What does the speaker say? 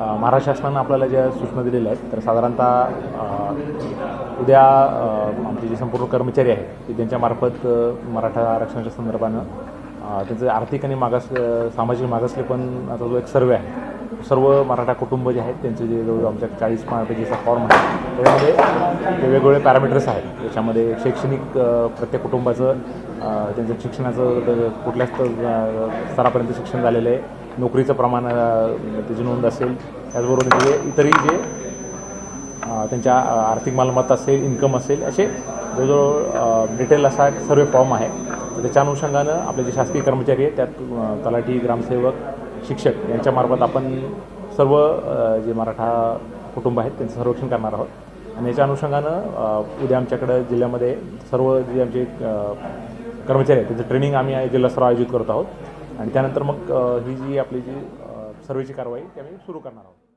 महाराष्ट्र शासनानं आपल्याला ज्या सूचना दिलेल्या आहेत तर साधारणतः उद्या आमचे जे संपूर्ण कर्मचारी आहेत ते त्यांच्यामार्फत मराठा आरक्षणाच्या संदर्भानं त्यांचं आर्थिक आणि मागास सामाजिक मागासले पण आता जो एक सर्वे आहे सर्व मराठा कुटुंब जे आहेत त्यांचे जे जवळ आमच्या चाळीस पेजेचा फॉर्म आहे त्याच्यामध्ये वेगवेगळे पॅरामीटर्स आहेत. त्याच्यामध्ये शैक्षणिक प्रत्येक कुटुंबाचं त्यांचं शिक्षणाचं कुठल्याच स्तरापर्यंत शिक्षण झालेलं आहे. नोकरीचं प्रमाण त्याची नोंद असेल त्याचबरोबर त्यांचे इतरही जे त्यांच्या आर्थिक मालमत्ता असेल इन्कम असेल असे जवळजवळ डिटेल असा एक सर्वे फॉर्म आहे. तर त्याच्या अनुषंगानं आपले जे शासकीय कर्मचारी आहेत त्यात तलाठी ग्रामसेवक शिक्षक यांच्यामार्फत आपण सर्व जे मराठा कुटुंब आहेत त्यांचं सर्वेक्षण करणार आहोत. आणि याच्या अनुषंगानं उद्या आमच्याकडं जिल्ह्यामध्ये सर्व जे आमचे कर्मचारी आहेत त्यांचं ट्रेनिंग आम्ही जिल्हास्तरावर आयोजित करत आहोत. आणि त्यानंतर मग ही जी आपली जी सर्वेची कारवाई ती आम्ही सुरू करणार आहोत.